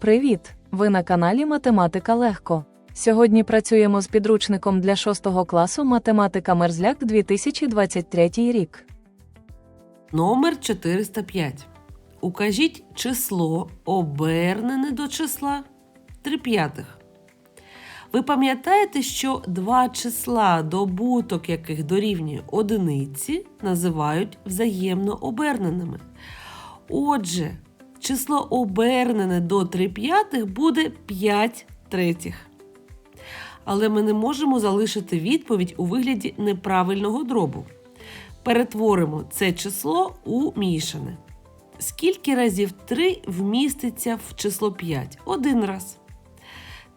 Привіт! Ви на каналі Математика Легко. Сьогодні працюємо з підручником для 6 класу Математика Мерзляк 2023 рік. Номер 405. Укажіть число, обернене до числа 3 п'ятих. Ви пам'ятаєте, що два числа, добуток яких дорівнює одиниці, називають взаємно оберненими. Отже, число обернене до 3 п'ятих буде 5 третіх. Але ми не можемо залишити відповідь у вигляді неправильного дробу. Перетворимо це число у мішане. Скільки разів 3 вміститься в число 5? Один раз.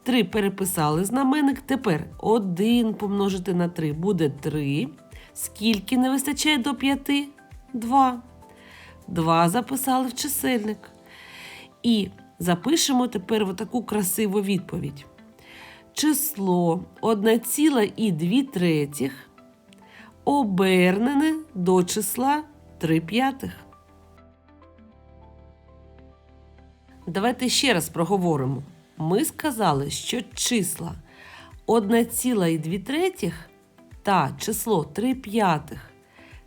3 переписали знаменник. Тепер 1 помножити на 3 буде 3. Скільки не вистачає до 5? 2. 2 записали в чисельник. І запишемо тепер таку красиву відповідь. Число 1,2 третіх обернене до числа 3 п'ятих. Давайте ще раз проговоримо. Ми сказали, що числа 1,2 третіх та число 3 п'ятих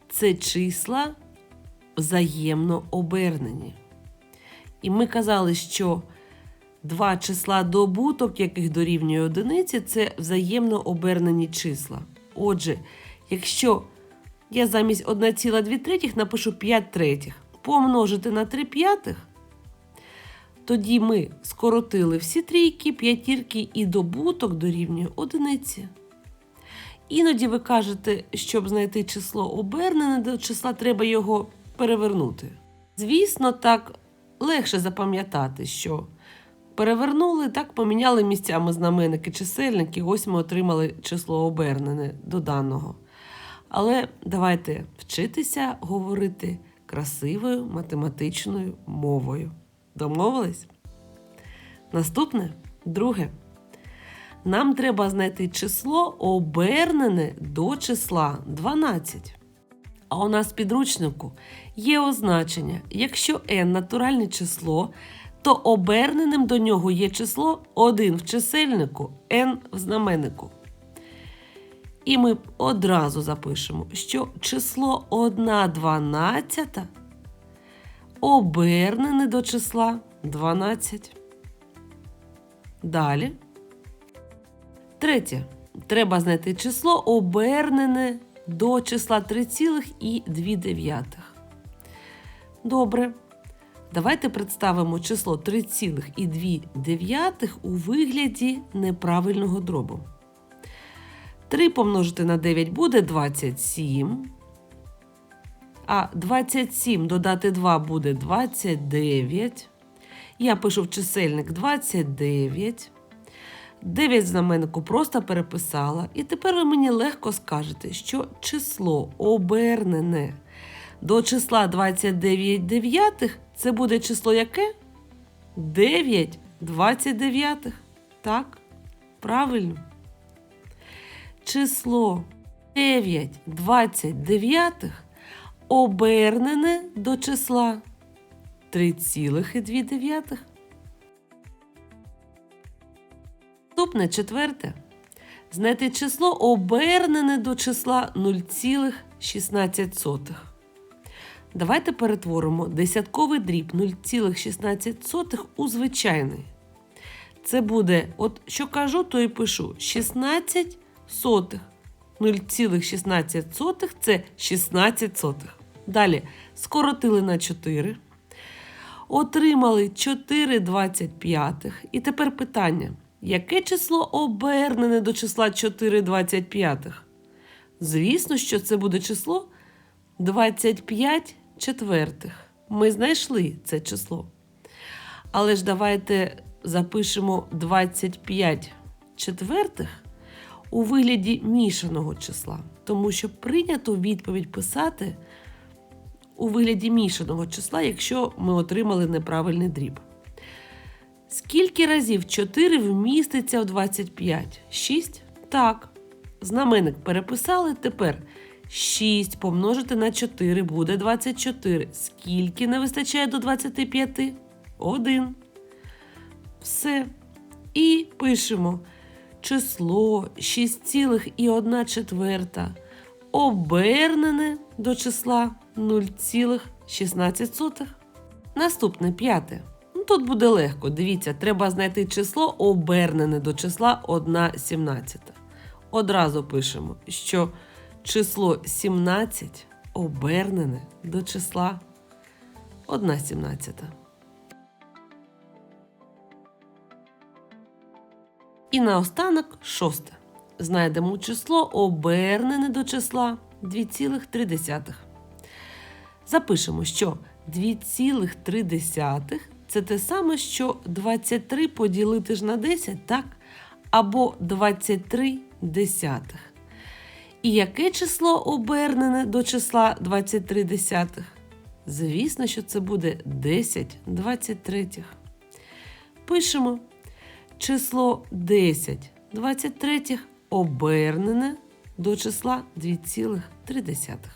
це числа взаємно обернені. І ми казали, що два числа добуток, яких дорівнює одиниці, це взаємно обернені числа. Отже, якщо я замість 1,2 третіх напишу 5 третіх, помножити на 3 п'ятих, тоді ми скоротили всі трійки, п'ятірки і добуток дорівнює одиниці. Іноді ви кажете, щоб знайти число обернене до числа, треба його перевернути. Звісно, так легше запам'ятати, що перевернули, так поміняли місцями знаменники чисельники, ось ми отримали число обернене до даного. Але давайте вчитися говорити красивою математичною мовою. Домовились? Наступне друге. Нам треба знайти число обернене до числа 12. А у нас в підручнику є означення. Якщо n натуральне число, то оберненим до нього є число 1 в чисельнику, n в знаменнику. І ми одразу запишемо, що число 1 дванадцята обернене до числа 12. Далі. Третє. Треба знайти число обернене до числа 3,2. Добре. Давайте представимо число 3,2 у вигляді неправильного дробу. 3 помножити на 9 буде 27. А 27 додати 2 буде 29. Я пишу в чисельник 29. 9 в знаменнику просто переписала. І тепер ви мені легко скажете, що число обернене до числа 29 дев'ятих це буде число яке? 9 29. Так? Правильно. Число 9 29 обернене до числа 3,2. Наступне четверте. Знайти число обернене до числа 0,16. Давайте перетворимо десятковий дріб 0,16 у звичайний. Це буде, от що кажу, то і пишу 16 сотих. 0,16 це 16 сотих. Далі скоротили на 4. Отримали 4,25. І тепер питання. Яке число обернене до числа 4,25? Звісно, що це буде число 25 четвертих. Ми знайшли це число. Але ж давайте запишемо 25 четвертих у вигляді мішаного числа, тому що прийнято відповідь писати у вигляді мішаного числа, якщо ми отримали неправильний дріб. Скільки разів 4 вміститься в 25? 6? Так. Знаменник переписали. Тепер 6 помножити на 4 буде 24. Скільки не вистачає до 25? 1. Все. І пишемо число 6,1 четверта обернене до числа 0,16. Наступне п'яте. Тут буде легко. Дивіться, треба знайти число обернене до числа 1,17. Одразу пишемо, що число 17 обернене до числа 1,17. І наостанок шосте. Знайдемо число обернене до числа 2,3. Запишемо, що 2,3 це те саме, що 23 поділити ж на 10, так? Або 23 десятих. І яке число обернене до числа 23 десятих? Звісно, що це буде 10 23. Пишемо число 10 23 обернене до числа 2,3.